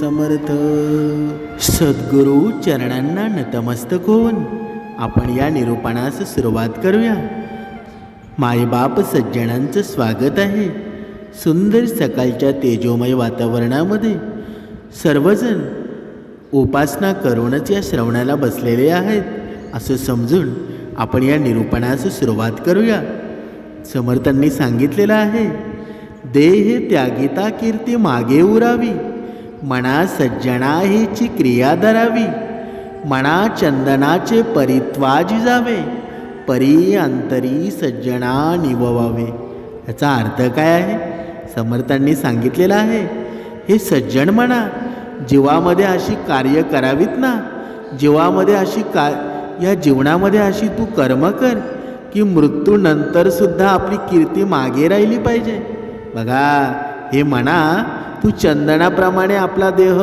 समर्थ. सद्गुरु चरणांना नतमस्तक होऊन आपण या निरूपणास सुरुवात करूया. मायबाप सज्जनांचं स्वागत आहे. सुंदर सकाळच्या तेजोमय वातावरणामध्ये सर्वजण उपासना करूनच या श्रवणाला बसलेले आहेत असं समजून आपण या निरूपणास सुरुवात करूया. समर्थांनी सांगितलेलं आहे देह त्यागिता कीर्ती मागे उरावी. मना सज्जना हिची क्रिया धरावी. मना चंदनाचे परित्वाज जावे. परी अंतरी सज्जना निववावे. याचा अर्थ काय आहे? समर्थांनी सांगितलेलं आहे. हे सज्जन म्हणा जीवामध्ये अशी कार्य करावीत ना. जीवामध्ये अशी का या जीवनामध्ये अशी तू कर्म कर की मृत्यूनंतरसुद्धा आपली कीर्ती मागे राहिली पाहिजे. बघा हे म्हणा तू चंदनाप्रमाणे आपला देह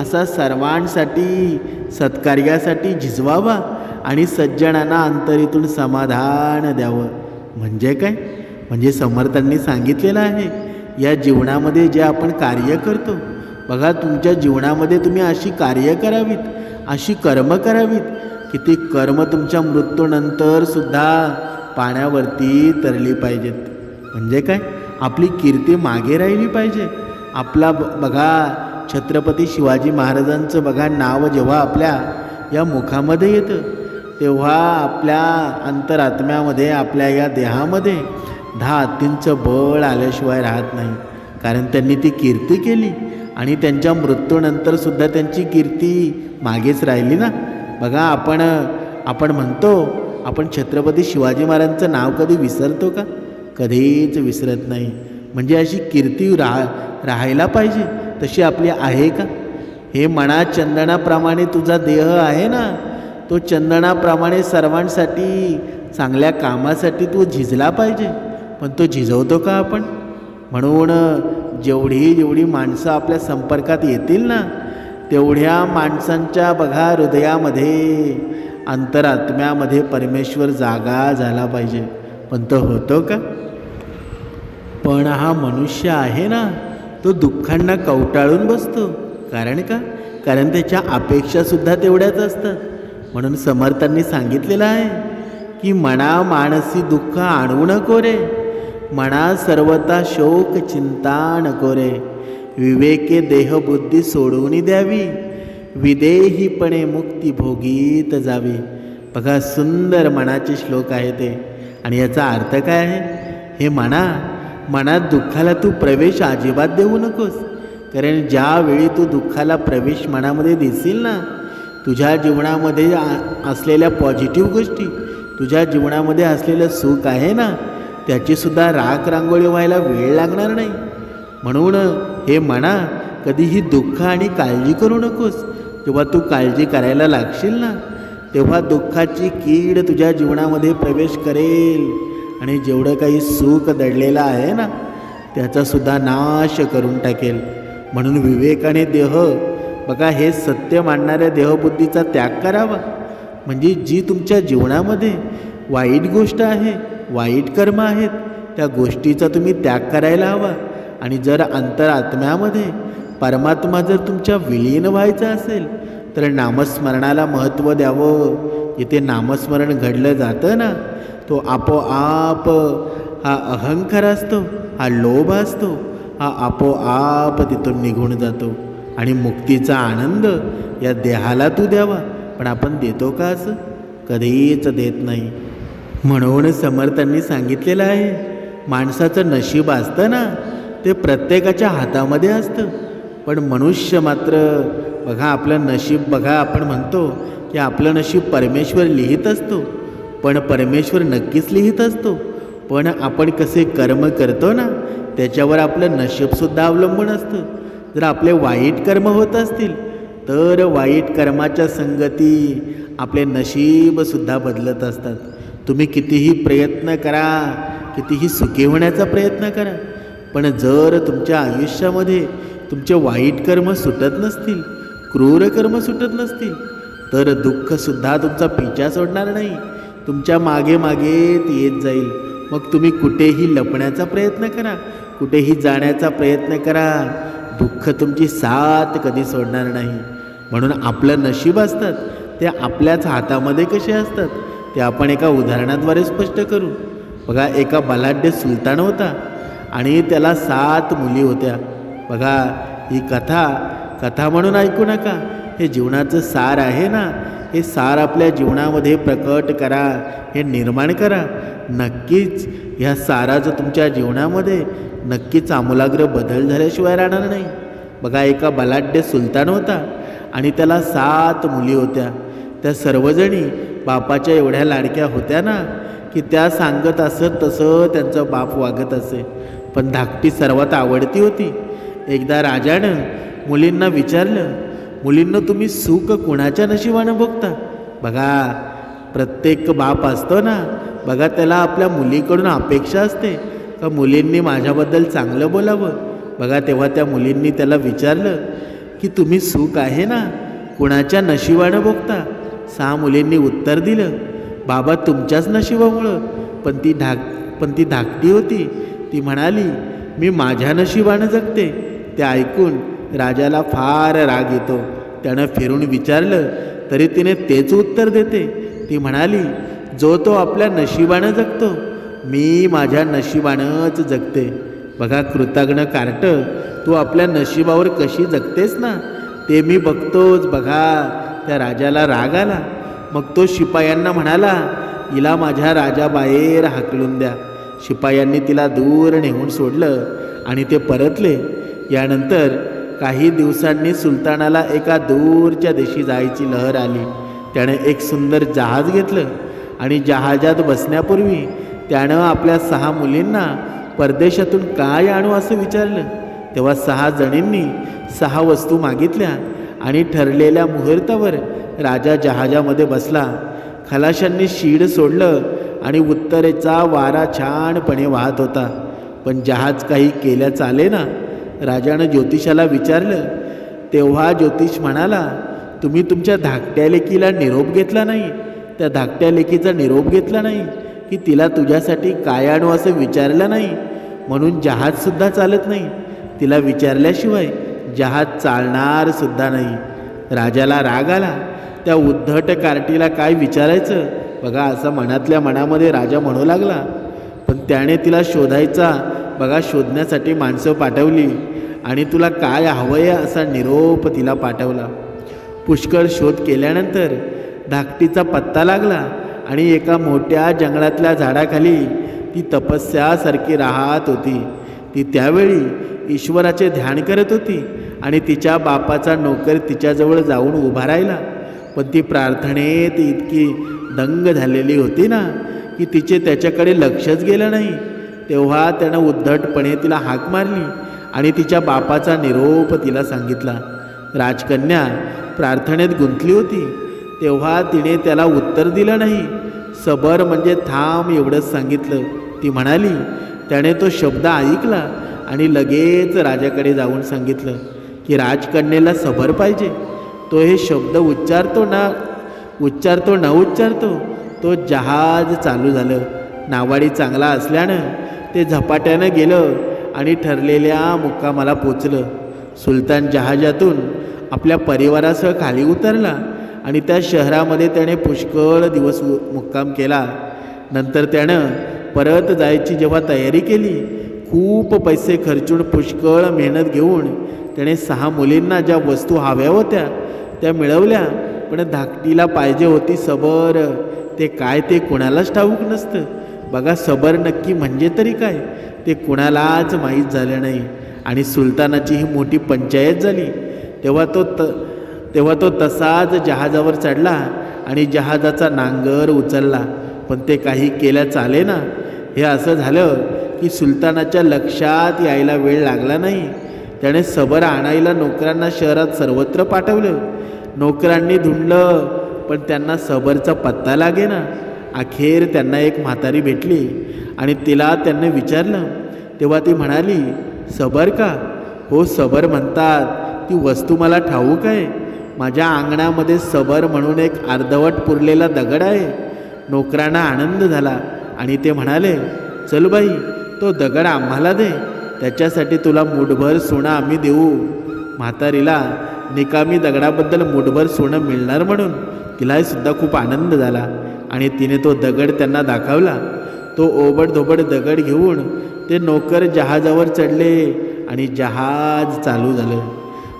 असा सर्वांसाठी सत्कार्यासाठी झिजवावा आणि सज्जनांना अंतरीतून समाधान द्यावं. म्हणजे काय? म्हणजे समर्थांनी सांगितलेलं आहे या जीवनामध्ये जे आपण कार्य करतो बघा तुमच्या जीवनामध्ये तुम्ही अशी कार्य करावीत अशी कर्म करावीत की ती कर्म तुमच्या मृत्यूनंतर सुद्धा पाण्यावरती तरली पाहिजेत. म्हणजे काय? आपली कीर्ती मागे राहिली पाहिजे. आपला ब बघा छत्रपती शिवाजी महाराजांचं बघा नाव जेव्हा आपल्या या मुखामध्ये येतं तेव्हा आपल्या अंतरात्म्यामध्ये आपल्या या देहामध्ये दहा हत्तींचं बळ आल्याशिवाय राहत नाही. कारण त्यांनी ती कीर्ती केली आणि त्यांच्या मृत्यूनंतरसुद्धा त्यांची कीर्ती मागेच राहिली ना. बघा आपण आपण म्हणतो आपण छत्रपती शिवाजी महाराजांचं नाव कधी विसरतो का? कधीच विसरत नाही. म्हणजे अशी कीर्ती राहा राहायला पाहिजे. तशी आपली आहे का? हे म्हणा चंदनाप्रमाणे तुझा देह आहे ना तो चंदनाप्रमाणे सर्वांसाठी चांगल्या कामासाठी तू झिजला पाहिजे. पण तो झिजवतो का आपण? म्हणून जेवढी जेवढी माणसं आपल्या संपर्कात येतील ना तेवढ्या माणसांच्या बघा हृदयामध्ये अंतरात्म्यामध्ये परमेश्वर जागा झाला पाहिजे. पण तो होतो का? पण हा मनुष्य आहे ना तो दुःखांना कवटाळून बसतो. कारण का? कारण त्याच्या अपेक्षासुद्धा तेवढ्याच असतात. म्हणून समर्थांनी सांगितलेलं आहे की मना मानसी दुःख आणू नको रे. मना सर्वता शोक चिंता नको रे. विवेके देहबुद्धी सोडून द्यावी. विदेहीपणे मुक्ती भोगीत जावी. बघा सुंदर मनाचे श्लोक आहे ते. आणि याचा अर्थ काय आहे? हे म्हणा मनात दुःखाला तू प्रवेश अजिबात देऊ नकोस. कारण ज्यावेळी तू दुःखाला प्रवेश मनामध्ये देशील ना तुझ्या जीवनामध्ये आ- असलेल्या पॉझिटिव्ह गोष्टी तुझ्या जीवनामध्ये असलेलं सुख आहे ना त्याचीसुद्धा राख रांगोळी व्हायला वेळ लागणार नाही. म्हणून हे म्हणा कधीही दुःख आणि काळजी करू नकोस. जेव्हा तू काळजी करायला लागशील ना तेव्हा दुःखाची कीड तुझ्या जीवनामध्ये प्रवेश करेल. आणि जेवढं काही सुख दडलेलं आहे ना त्याचासुद्धा नाश करून टाकेल. म्हणून विवेकाने देह बघा हे सत्य मानणाऱ्या देहबुद्धीचा त्याग करावा. म्हणजे जी तुमच्या जीवनामध्ये वाईट गोष्ट आहे वाईट कर्म आहेत त्या गोष्टीचा तुम्ही त्याग करायला हवा. आणि जर अंतरात्म्यामध्ये परमात्मा जर तुमच्या विलीन व्हायचा असेल तर नामस्मरणाला महत्त्व द्यावं. इथे नामस्मरण घडलं जातं ना तो आपोआप हा अहंकार असतो हा लोभ असतो हा आपोआप तिथून निघून जातो. आणि मुक्तीचा आनंद या देहाला तू द्यावा पण आपण देतो का असं? कधीच देत नाही. म्हणून समर्थांनी सांगितलेलं आहे माणसाचं नशीब असतं ना ते प्रत्येकाच्या हातामध्ये असतं. पण मनुष्य मात्र बघा आपलं नशीब बघा आपण म्हणतो की आपलं नशीब परमेश्वर लिहित असतो. पण परमेश्वर नक्कीच लिहित असतो. पण आपण कसे कर्म करतो ना त्याच्यावर आपलं नशीबसुद्धा अवलंबून असतं. जर आपले वाईट कर्म होत असतील तर वाईट कर्माच्या संगती आपले नशीबसुद्धा बदलत असतात. तुम्ही कितीही प्रयत्न करा कितीही सुखी होण्याचा प्रयत्न करा पण जर तुमच्या आयुष्यामध्ये तुमचे वाईट कर्म सुटत नसतील क्रूर कर्म सुटत नसतील तर दुःखसुद्धा तुमचा पिछा सोडणार नाही. तुमच्या मागे मागे ती येत जाईल. मग तुम्ही कुठेही लपण्याचा प्रयत्न करा. कुठेही जाण्याचा प्रयत्न करा. दुःख तुमची साथ कधी सोडणार नाही. म्हणून आपलं नशीब असतात. ते आपल्याच हातामध्ये कसे असतात? ते आपण एका उदाहरणाद्वारे स्पष्ट करू. बघा एका बलाढ्य सुलतान होता आणि त्याला सात मुली होत्या. बघा ही कथा कथा म्हणून ऐकू नका. हे जीवनाचं सार आहे ना? हे सार आपल्या जीवनामध्ये प्रकट करा हे निर्माण करा. नक्कीच ह्या साराचं तुमच्या जीवनामध्ये नक्कीच आमूलाग्र बदल झाल्याशिवाय राहणार नाही. बघा एका बलाढ्य सुलतान होता आणि त्याला सात मुली होत्या. त्या सर्वजणी बापाच्या एवढ्या लाडक्या होत्या ना की त्या सांगत असत तसं त्यांचं बाप वागत असे. पण धाकटी सर्वात आवडती होती. एकदा राजानं मुलींना विचारलं मुलींना तुम्ही सुख कुणाच्या नशिबानं बघता बघा प्रत्येक बाप असतो ना बघा त्याला आपल्या मुलीकडून अपेक्षा असते. का मुलींनी माझ्याबद्दल चांगलं बोलावं? बघा तेव्हा त्या मुलींनी त्याला विचारलं की तुम्ही सुख आहे ना? कुणाच्या नशिबानं बघता सहा मुलींनी उत्तर दिलं बाबा तुमच्याच नशिबामुळं. पण ती धाक पण ती धाकटी होती. ती म्हणाली मी माझ्या नशिबानं जगते. ते ऐकून राजाला फार राग येतो. त्यानं फिरून विचारलं तरी तिने तेच उत्तर देते. ती म्हणाली जो तो आपल्या नशिबानं जगतो मी माझ्या नशिबानंच जगते. बघा कृतज्ञ कार्ट तू आपल्या नशिबावर कशी जगतेस ना? ते मी बघतोच बघा. त्या राजाला राग आला. मग तो शिपायांना म्हणाला हिला माझ्या राजाबाहेर हाकलून द्या. शिपायांनी तिला दूर नेऊन सोडलं आणि ते परतले. यानंतर काही दिवसांनी सुलतानाला एका दूरच्या देशी जायची लहर आली. त्याने एक सुंदर जहाज घेतलं आणि जहाजात बसण्यापूर्वी त्यानं आपल्या सहा मुलींना परदेशातून काय आणू असं विचारलं. तेव्हा सहा जणींनी सहा वस्तू मागितल्या आणि ठरलेल्या मुहूर्तावर राजा जहाजामध्ये बसला. खलाशांनी शीड सोडलं आणि उत्तरेचा वारा छानपणे वाहत होता. पण जहाज काही केल्या चाले ना राजानं ज्योतिषाला विचारलं तेव्हा ज्योतिष म्हणाला तुम्ही तुमच्या धाकट्या लेकीला निरोप घेतला नाही? त्या धाकट्या लेकीचा निरोप घेतला नाही? की तिला तुझ्यासाठी काय आणू असं विचारलं नाही? म्हणून जहाजसुद्धा चालत नाही. तिला विचारल्याशिवाय जहाज चालणारसुद्धा नाही. राजाला राग आला. त्या उद्धट कार्टीला काय विचारायचं? बघा असं मनातल्या मनामध्ये राजा म्हणू लागला. पण त्याने तिला शोधायचा बघा शोधण्यासाठी माणसं पाठवली आणि तुला काय हवंय असा निरोप तिला पाठवला. पुष्कळ शोध केल्यानंतर धाकटीचा पत्ता लागला आणि एका मोठ्या जंगलातल्या झाडाखाली ती तपस्यासारखी राहत होती. ती त्यावेळी ईश्वराचे ध्यान करत होती आणि तिच्या बापाचा नोकर तिच्याजवळ जाऊन उभा राहिला. पण ती प्रार्थनेत इतकी दंग झालेली होती ना की तिचे त्याच्याकडे लक्षच गेलं नाही. तेव्हा त्यानं उद्धटपणे तिला हाक मारली आणि तिच्या बापाचा निरोप तिला सांगितला. राजकन्या प्रार्थनेत गुंतली होती. तेव्हा तिने त्याला उत्तर दिलं नाही. सबर म्हणजे थांब एवढंच सांगितलं. ती म्हणाली त्याने तो शब्द ऐकला आणि लगेच राजाकडे जाऊन सांगितलं की राजकन्येला सबर पाहिजे. तो हे शब्द उच्चारतो ना उच्चारतो न उच्चारतो तो जहाज चालू झालं. नावाडी चांगला असल्यानं ते झपाट्यानं गेलं आणि ठरलेल्या मुक्कामाला पोचलं. सुलतान जहाजातून आपल्या परिवारासह खाली उतरला आणि त्या शहरामध्ये त्याने पुष्कळ दिवस मुक्काम केला. नंतर त्यानं परत जायची जेव्हा तयारी केली खूप पैसे खर्चून पुष्कळ मेहनत घेऊन त्याने सहा मुलींना ज्या वस्तू हव्या होत्या त्या मिळवल्या. पण धाकटीला पाहिजे होती सबर. ते काय ते कुणालाच ठाऊक नसतं. बघा सबर नक्की म्हणजे तरी काय? ते कुणालाच माहीत झालं नाही. आणि सुलतानाची ही मोठी पंचायत झाली. तेव्हा तो त तेव्हा तो तसाच जहाजावर चढला आणि जहाजाचा नांगर उचलला. पण ते काही केल्या चाले ना. हे असं झालं की सुलतानाच्या लक्षात यायला वेळ लागला नाही. त्याने सबर आणायला नोकरांना शहरात सर्वत्र पाठवलं. नोकरांनी धुंडलं पण त्यांना सबरचा पत्ता लागेना. अखेर त्यांना एक म्हातारी भेटली आणि तिला त्यांनी विचारलं. तेव्हा ती म्हणाली सबर का? हो सबर म्हणतात. ती वस्तू मला ठाऊक आहे. माझ्या अंगणामध्ये सबर म्हणून एक अर्धवट पुरलेला दगड आहे. नोकरांना आनंद झाला आणि ते म्हणाले चल बाई तो दगड आम्हाला दे. त्याच्यासाठी तुला मुठभर सोनं आम्ही देऊ. म्हातारीला निकामी दगडाबद्दल मुठभर सोनं मिळणार म्हणून तिलाही सुद्धा खूप आनंद झाला. आणि तिने तो दगड त्यांना दाखवला. तो ओबडधोबड दगड घेऊन ते नोकर जहाजावर चढले आणि जहाज चालू झालं.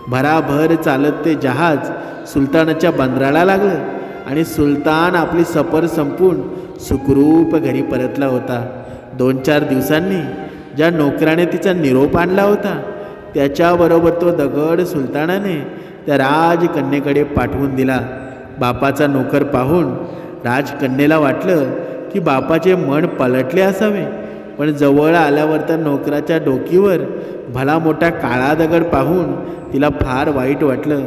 भराभर चालत ते जहाज सुलतानाच्या बंदराला लागलं आणि सुलतान आपली सफर संपून सुखरूप घरी परतला होता. दोन चार दिवसांनी ज्या नोकराने तिचा निरोप आणला होता त्याच्याबरोबर तो दगड सुलतानाने त्या राजकन्येकडे पाठवून दिला. बापाचा नोकर पाहून राजकन्येला वाटलं की बापाचे मन पलटले असावे. पण जवळ आल्यावर त्या नोकराच्या डोकीवर भला मोठा काळा दगड पाहून तिला फार वाईट वाटलं.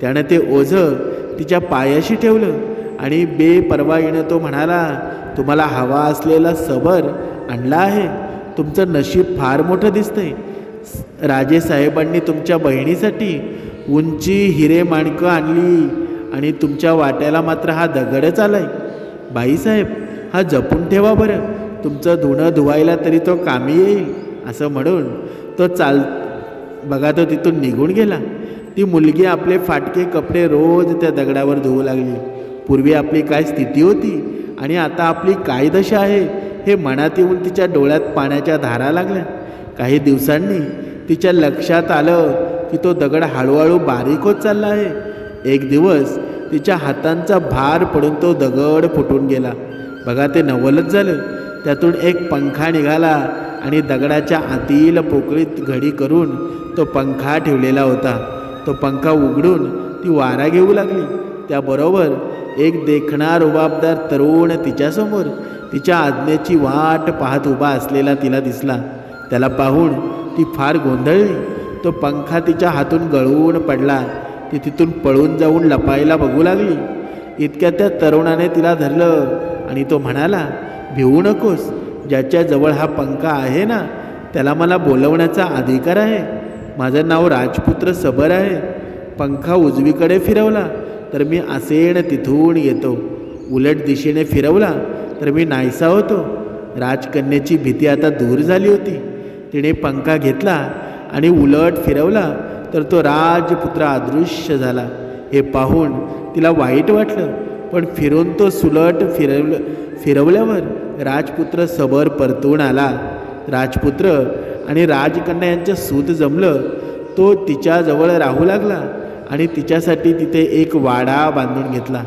त्यानं ते ओझं तिच्या पायाशी ठेवलं आणि बेपर्वाईनं तो म्हणाला तुम्हाला हवा असलेला सबर आणला आहे. तुमचं नशीब फार मोठं दिसतंय. राजेसाहेबांनी तुमच्या बहिणीसाठी उंची हिरे माणकं आणली. आणि तुमच्या वाट्याला मात्र हा दगडच आला आहे बाईसाहेब हा जपून ठेवा बरं. तुमचं धुणं धुवायला तरी तो कामी येईल असं म्हणून तो चाल बघा तो तिथून निघून गेला. ती मुलगी आपले फाटके कपडे रोज त्या दगडावर धुवू लागली. पूर्वी आपली काय स्थिती होती आणि आता आपली काय दशा आहे हे मनात येऊन तिच्या डोळ्यात पाण्याच्या धारा लागल्या. काही दिवसांनी तिच्या लक्षात आलं की तो दगड हळूहळू बारीक होत चालला आहे. एक दिवस तिच्या हातांचा भार पडून तो दगड फुटून गेला. बघा ते नवलच झालं. त्यातून एक पंखा निघाला आणि दगडाच्या आतील पोकळीत घडी करून तो पंखा ठेवलेला होता. तो पंखा उघडून ती वारा घेऊ लागली. त्याबरोबर एक देखणा रुबाबदार तरुण तिच्यासमोर तिच्या आज्ञेची वाट पाहत उभा असलेला तिला दिसला. त्याला पाहून ती फार गोंधळली. तो पंखा तिच्या हातून गळून पडला. ती तिथून पळून जाऊन लपायला बघू लागली. इतक्या त्या तरुणाने तिला धरलं आणि तो म्हणाला भिवू नकोस ज्याच्याजवळ हा पंखा आहे ना त्याला मला बोलवण्याचा अधिकार आहे. माझं नाव राजपुत्र सबर आहे. पंखा उजवीकडे फिरवला तर मी असेन तिथून येतो. उलट दिशेने फिरवला तर मी नाहीसा होतो. राजकन्याची भीती आता दूर झाली होती. तिने पंखा घेतला आणि उलट फिरवला तर तो राजपुत्र अदृश्य झाला. हे पाहून तिला वाईट वाटलं पण फिरून तो सुलट फिरवलं फिरवल्यावर राजपुत्र सबर परतून आला. राजपुत्र आणि राजकन्या यांचं सूत जमलं. तो तिच्याजवळ राहू लागला आणि तिच्यासाठी तिथे एक वाडा बांधून घेतला.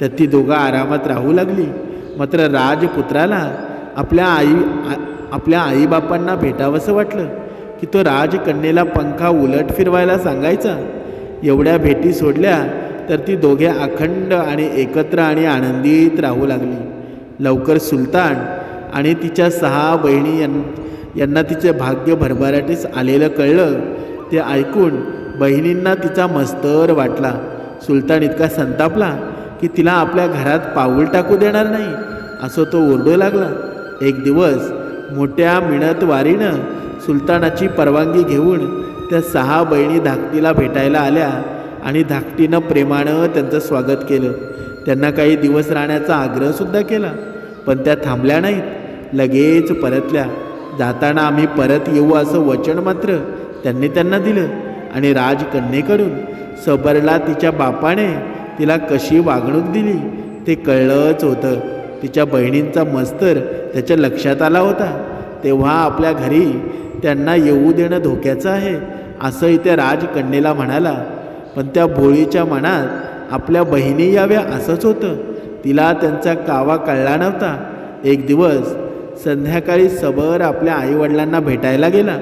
तर ती दोघं आरामात राहू लागली. मात्र राजपुत्राला आपल्या आई आ- आपल्या आईबापांना भेटावंसं वाटलं. की तो राजकन्येला पंखा उलट फिरवायला सांगायचा? एवढ्या भेटी सोडल्या तर ती दोघे अखंड आणि एकत्र आणि आनंदित राहू लागली. लवकर सुलतान आणि तिच्या सहा बहिणी यां यांना तिचे भाग्य भरभराटीस आलेलं कळलं. ते ऐकून बहिणींना तिचा मस्तर वाटला. सुलतान इतका संतापला की तिला आपल्या घरात पाऊल टाकू देणार नाही असं तो ओरडू लागला. एक दिवस मोठ्या मिणतवारीनं सुलतानाची परवानगी घेऊन त्या सहा बहिणी धाकटीला भेटायला आल्या आणि धाकटीनं प्रेमानं त्यांचं स्वागत केलं. त्यांना काही दिवस राहण्याचा आग्रहसुद्धा केला पण त्या थांबल्या नाहीत. लगेच परतल्या. जाताना आम्ही परत येऊ असं वचन मात्र त्यांनी त्यांना दिलं आणि राजकन्येकडून सबरला तिच्या बापाने तिला कशी वागणूक दिली ते कळलंच होतं. तिच्या बहिणींचा मस्तर त्याच्या लक्षात आला होता. तेव्हा आपल्या घरी त्यांना येऊ देणं धोक्याचं आहे. असं इथे राजकन्येला म्हणाला पण त्या भोळीच्या मनात आपल्या बहिणी याव्या असंच होतं. तिला त्यांचा कावा कळला नव्हता. एक दिवस संध्याकाळी सबर आपल्या आईवडिलांना भेटायला गेला.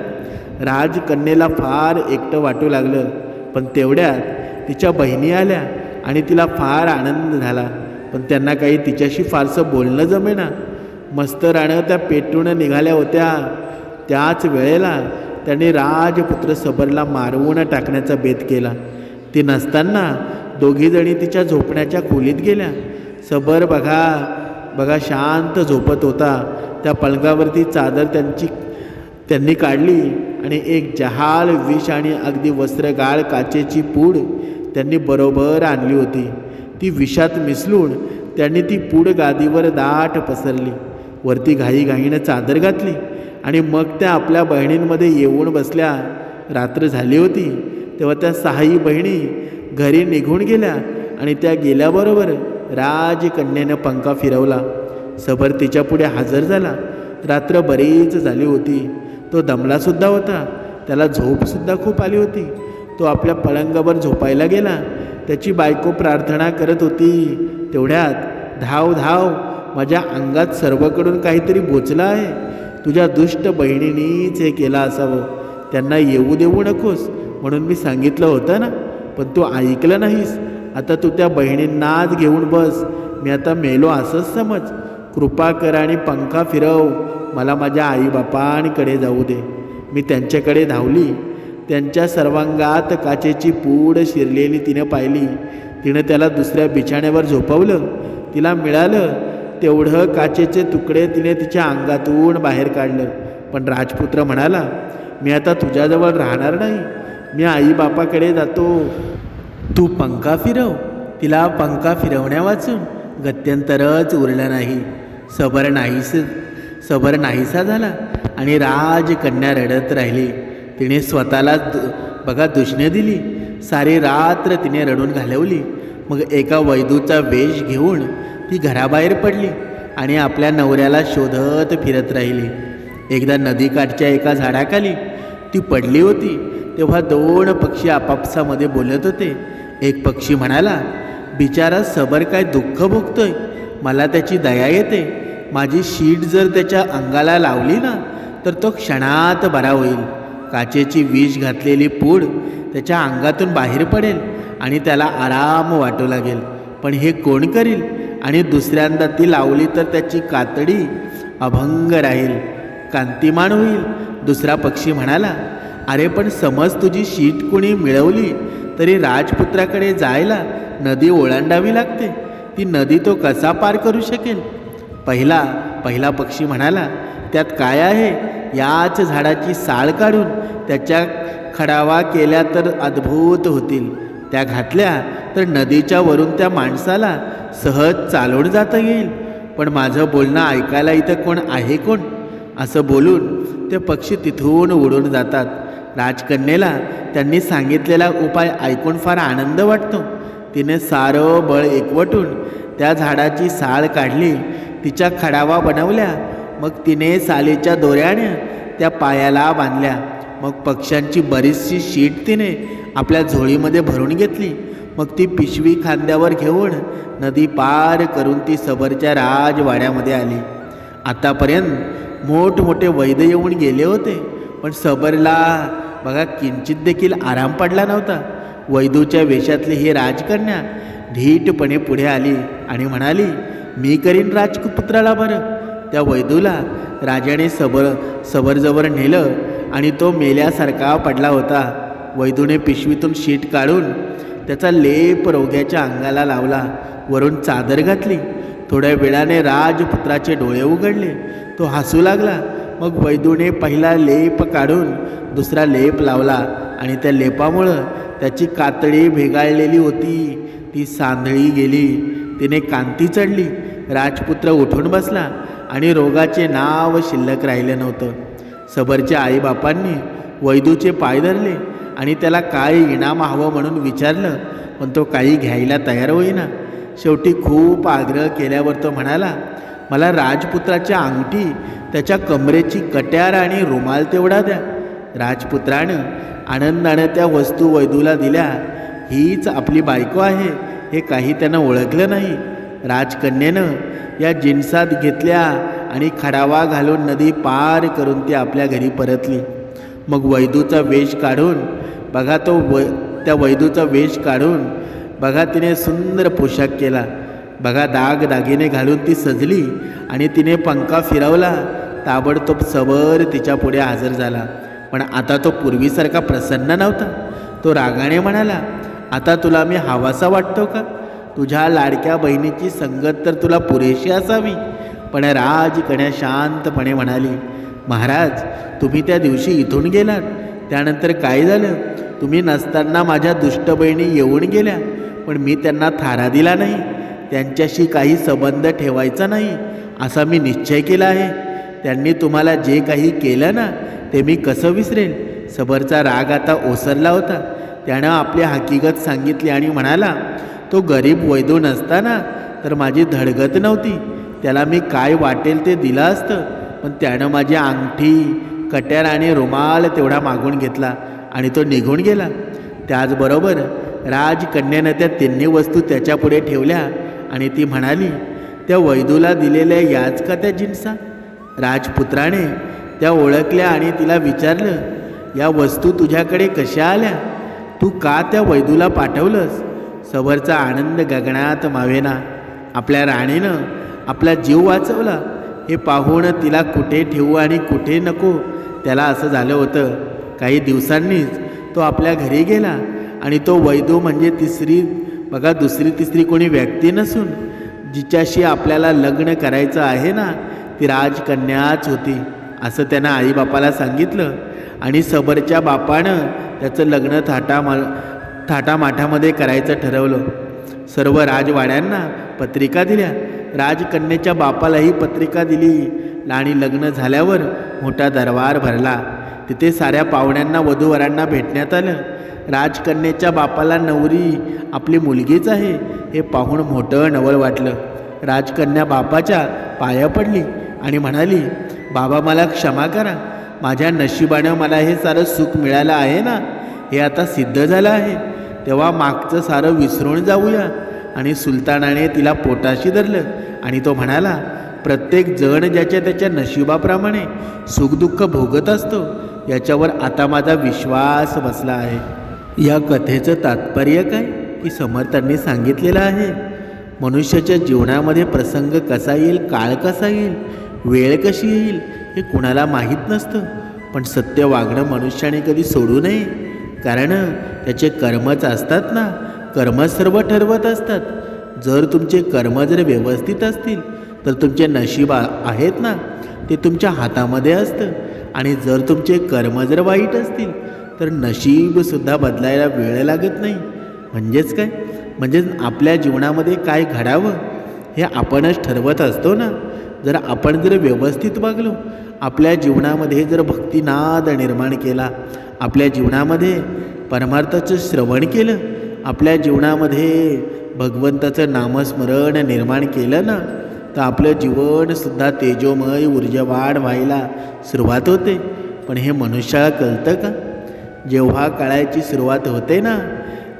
राजकन्येला फार एकटं वाटू लागलं पण तेवढ्यात तिच्या बहिणी आल्या आणि तिला फार आनंद झाला. पण त्यांना काही तिच्याशी फारसं बोलणं जमेना. मस्त राणं त्या पेटून निघाल्या होत्या. त्याच वेळेला त्यांनी राजपुत्र सबरला मारवून टाकण्याचा बेत केला. ती नसताना दोघीजणी तिच्या झोपण्याच्या खोलीत गेल्या. सबर बघा बघा शांत झोपत होता. त्या पलंगावरती चादर त्यांची त्यांनी काढली आणि एक जहाल विष आणि अगदी वस्त्रगाळ काचेची पूड त्यांनी बरोबर आणली होती. ती विषात मिसळून त्यांनी ती पूड गादीवर दाट पसरली. वरती घाईघाईनं चादर घातली. आणि मग त्या आपल्या बहिणींमध्ये येऊन बसल्या. रात्र झाली होती. तेव्हा त्या सहाही बहिणी घरी निघून गेल्या आणि त्या गेल्याबरोबर राजकन्येनं पंखा फिरवला. सबर तिच्या पुढे हजर झाला. रात्र बरीच झाली होती. तो दमलासुद्धा होता. त्याला झोपसुद्धा खूप आली होती. तो आपल्या पलंगावर झोपायला गेला. त्याची बायको प्रार्थना करत होती. तेवढ्यात धाव धाव माझ्या अंगात सर्वकडून काहीतरी बोचलं आहे. तुझ्या दुष्ट बहिणीनीच हे केलं असावं. त्यांना येऊ देऊ नकोस म्हणून मी सांगितलं होतं ना. पण तू ऐकलं नाहीस. आता तू त्या बहिणींनाच घेऊन बस. मी आता मेलो असंच समज. कृपा कर आणि पंखा फिरव. मला माझ्या आईबापांकडे जाऊ दे. मी त्यांच्याकडे धावली. त्यांच्या सर्वांगात काचेची पूड शिरलेली तिनं पाहिली. तिनं त्याला दुसऱ्या बिछाण्यावर झोपवलं. तिला मिळालं. तेवढं काचेचे तुकडे तिने तिच्या अंगातून बाहेर काढलं. पण राजपुत्र म्हणाला मी आता तुझ्याजवळ राहणार नाही. मी आईबापाकडे जातो. तू पंखा फिरव. तिला पंखा फिरवण्यावाचून गत्यंतरच उरलं नाही. सबर नाहीस सबर नाहीसा झाला आणि राजकन्या रडत राहिली. तिने स्वतःला बघा दुष्णे दिली. सारी रात्र तिने रडून घालवली. मग एका वैदूचा वेश घेऊन ती घराबाहेर पडली आणि आपल्या नवऱ्याला शोधत फिरत राहिली. एकदा नदीकाठच्या एका झाडाखाली ती पडली होती तेव्हा दोन पक्षी आपापसामध्ये बोलत होते. एक पक्षी म्हणाला बिचारा सबर काय दुःख भोगतोय? मला त्याची दया येते. माझी शीट जर त्याच्या अंगाला लावली ना तर तो क्षणात बरा होईल. काचेची विष घातलेली पूड त्याच्या अंगातून बाहेर पडेल आणि त्याला आराम वाटू लागेल. पण हे कोण करील? आणि दुसऱ्यांदा ती लावली तर त्याची कातडी अभंग राहील कांतिमान होईल. दुसरा पक्षी म्हणाला अरे पण समज तुझी शीट कुणी मिळवली तरी राजपुत्राकडे जायला नदी ओलांडावी लागते. ती नदी तो कसा पार करू शकेल? पहिला पहिला पक्षी म्हणाला त्यात काय आहे? याच झाडाची साळ काढून त्याच्या खडावा केल्या तर अद्भुत होतील. त्या घातल्या तर नदीच्या वरून त्या माणसाला सहज चालवून जाता येईल. पण माझं बोलणं ऐकायला इथं कोण आहे कोण? असं बोलून ते पक्षी तिथून उडून जातात. राजकन्येला त्यांनी सांगितलेला उपाय ऐकून फार आनंद वाटतो. तिने सारं बळ एकवटून त्या झाडाची साळ काढली तिच्या खडावा बनवल्या मग तिने सालीच्या दोऱ्याने त्या पायाला बांधल्या. मग पक्ष्यांची बरीचशी शीट तिने आपल्या झोळीमध्ये भरून घेतली. मग ती पिशवी खांद्यावर घेऊन नदी पार करून ती सबरच्या राजवाड्यामध्ये आली. आतापर्यंत मोठमोठे वैद्य येऊन गेले होते पण सबरला बघा किंचित देखील आराम पडला नव्हता. वैदूच्या वेशातली ही राजकन्या धीटपणे पुढे आली आणि म्हणाली मी करीन राजपुत्राला बरं. त्या वैदूला राजाने सबर सबरजवळ नेलं आणि तो मेल्यासारखा पडला होता. वैदूने पिशवीतून शीट काढून त्याचा लेप रोग्याच्या अंगाला लावला. वरून चादर घातली. थोड्या वेळाने राजपुत्राचे डोळे उघडले. तो हसू लागला. मग वैदूने पहिला लेप काढून दुसरा लेप लावला आणि त्या लेपामुळं त्याची कातडी भेगाळलेली होती. ती सांधळी गेली. तिने कांती चढली. राजपुत्र उठून बसला आणि रोगाचे नाव शिल्लक राहिले नव्हतं. सबरच्या आईबापांनी वैदूचे पाय धरले आणि त्याला काय इनाम हवं म्हणून विचारलं पण तो काही घ्यायला तयार होईना. शेवटी खूप आग्रह केल्यावर तो म्हणाला मला राजपुत्राच्या अंगठी त्याच्या कमरेची कट्यार आणि रुमाल तेवढा द्या. राजपुत्रानं आनंदानं त्या वस्तू वैदूला दिल्या. हीच आपली बायको आहे हे काही त्यानं ओळखलं नाही. राजकन्येनं या जिन्सात घेतल्या आणि खडावा घालून नदी पार करून ती आपल्या घरी परतली. मग वैदूचा वेश काढून बघा तो वै त्या वैदूचा वेश काढून बघा तिने सुंदर पोशाख केला. बघा दाग दागिने घालून ती सजली आणि तिने पंखा फिरवला. ताबडतोब सबर तिच्या पुढे हजर झाला. पण आता तो पूर्वीसारखा प्रसन्न नव्हता. तो रागाने म्हणाला आता तुला मी हवासा वाटतो का? तुझ्या लाडक्या बहिणीची संगत तर तुला पुरेशी असावी. पण राजकन्या शांतपणे म्हणाली महाराज तुम्ही त्या दिवशी इथून गेलात. त्यानंतर काय झालं? तुम्ही नसताना माझ्या दुष्ट बहिणी येऊन गेल्या पण मी त्यांना थारा दिला नाही. त्यांच्याशी काही संबंध ठेवायचा नाही असा मी निश्चय केला आहे. त्यांनी तुम्हाला जे काही केलं ना ते मी कसं विसरेल सबरचा राग आता ओसरला होता. त्यानं आपली हकीकत सांगितली आणि म्हणाला तो गरीब वैदू नसताना तर माझी धडगत नव्हती. त्याला मी काय वाटेल ते दिलं असतं. पण त्यानं माझी अंगठी कट्यार आणि रुमाल तेवढा मागून घेतला आणि तो निघून गेला. त्याचबरोबर राजकन्यानं त्या तिन्ही वस्तू त्याच्यापुढे ठेवल्या आणि ती म्हणाली त्या वैदूला दिलेल्या याच का त्या जिन्सा? राजपुत्राने त्या ओळखल्या आणि तिला विचारलं या वस्तू तुझ्याकडे कशा आल्या? तू का त्या वैदूला पाठवलंस? सवरचा आनंद गगनात मावेना. आपल्या राणीनं आपला जीव वाचवला. हे पाहून तिला कुठे ठेवू आणि कुठे नको त्याला असं झालं होतं. काही दिवसांनीच तो आपल्या घरी गेला आणि तो वैदू म्हणजे तिसरी बघा दुसरी तिसरी कोणी व्यक्ती नसून जिच्याशी आपल्याला लग्न करायचं आहे ना ती राजकन्याच होती असं त्यानं आईबापाला सांगितलं. आणि सबरच्या बापानं त्याचं लग्न थाटा थाटामाठामध्ये करायचं ठरवलं. सर्व राजवाड्यांना पत्रिका दिल्या. राजकन्याच्या बापालाही पत्रिका दिली आणि लग्न झाल्यावर मोठा दरबार भरला. तिथे साऱ्या पाहुण्यांना वधूवरांना भेटण्यात आलं. राजकन्याच्या बापाला नवरी आपली मुलगीच आहे हे पाहून मोठं नवल वाटलं. राजकन्या बापाच्या पाया पडली आणि म्हणाली बाबा मला क्षमा करा. माझ्या नशिबानं मला हे सारं सुख मिळालं आहे ना? हे आता सिद्ध झालं आहे. तेव्हा मागचं सारं विसरून जाऊया. आणि सुलतानाने तिला पोटाशी धरलं. आणि तो म्हणाला प्रत्येक जण ज्याच्या त्याच्या नशिबाप्रमाणे सुखदुःख भोगत असतो याच्यावर आता माझा विश्वास बसला आहे. या कथेचं तात्पर्य काय? की समर्थांनी सांगितलेलं आहे. मनुष्याच्या जीवनामध्ये प्रसंग कसा येईल काळ कसा येईल वेळ कशी येईल हे कुणाला माहीत नसतं. पण सत्य वागणं मनुष्याने कधी सोडू नये. कारण त्याचे कर्मच असतात ना कर्म सर्व ठरवत असतात. जर तुमचे कर्म जर व्यवस्थित असतील तर तुमचे नशीब आहेत ना ते तुमच्या हातामध्ये असतं. आणि जर तुमचे कर्म जर वाईट असतील तर नशीबसुद्धा बदलायला वेळ लागत नाही. म्हणजेच काय? म्हणजेच आपल्या जीवनामध्ये काय घडावं हे आपणच ठरवत असतो ना. जर आपण जर व्यवस्थित वागलो आपल्या जीवनामध्ये जर भक्तिनाद निर्माण केला आपल्या जीवनामध्ये परमार्थाचं श्रवण केलं आपल्या जीवनामध्ये भगवंताचं नामस्मरण निर्माण केलं ना तर आपलं जीवनसुद्धा तेजोमय ऊर्जावाढ व्हायला सुरुवात होते. पण हे मनुष्याला कळतं का? जेव्हा काळाची सुरुवात होते ना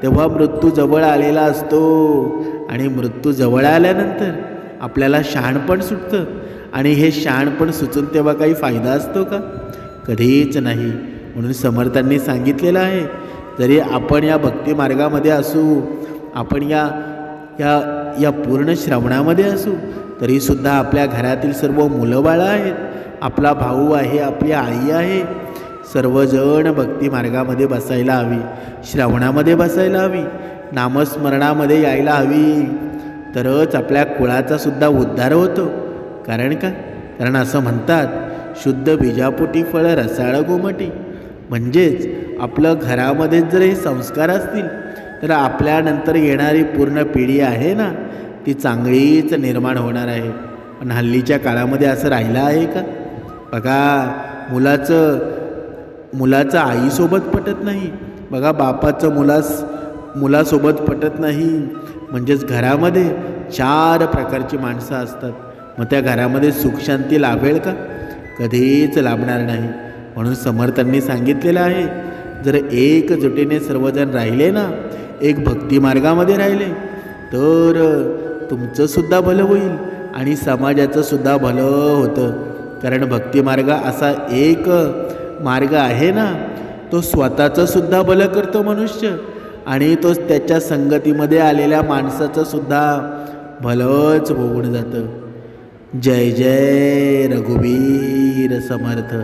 तेव्हा मृत्यू जवळ आलेला असतो आणि मृत्यू जवळ आल्यानंतर आपल्याला शहाणपण सुटतं. आणि हे शहाणपण सुचून तेव्हा काही फायदा असतो का? कधीच नाही म्हणून समर्थांनी सांगितलेलं आहे. जरी आपण या भक्ती मार्गामध्ये असू आपण या या या पूर्ण श्रवणामध्ये असू तरीसुद्धा आपल्या घरातील सर्व मुलं बाळं आहेत. आपला भाऊ आहे आपली आई आहे. सर्वजण भक्ती मार्गामध्ये बसायला हवी श्रवणामध्ये बसायला हवी नामस्मरणामध्ये यायला हवी. तरच आपल्या कुळाचा सुद्धा उद्धार होतो. कारण का? कारण असं म्हणतात शुद्ध बीजापोटी फळ रसाळ गोमटी. म्हणजेच आपलं घरामध्ये जर हे संस्कार असतील तर आपल्यानंतर येणारी पूर्ण पिढी आहे ना ती चांगलीच निर्माण होणार आहे. पण हल्लीच्या काळामध्ये असं राहिलं आहे का? बघा मुलाचं मुलाचं आईसोबत पटत नाही. बघा बापाचं मुलास मुलासोबत पटत नाही. म्हणजेच घरामध्ये चार प्रकारची माणसं असतात. मग त्या घरामध्ये सुखशांती लाभेल का? कधीच लाभणार नाही. म्हणून समर्थांनी सांगितलेलं आहे. जर एकजुटीने सर्वजण राहिले ना एक भक्ती मार्गामध्ये राहिले तर तुमचंसुद्धा भलं होईल आणि समाजाचंसुद्धा भलं होतं. कारण भक्ती मार्ग असा एक मार्ग आहे ना तो स्वतःचंसुद्धा भलं करतो मनुष्य आणि तो त्याच्या संगतीमध्ये आलेल्या माणसाचंसुद्धा भलंच भोगून जातं. जय जय रघुवीर समर्थ.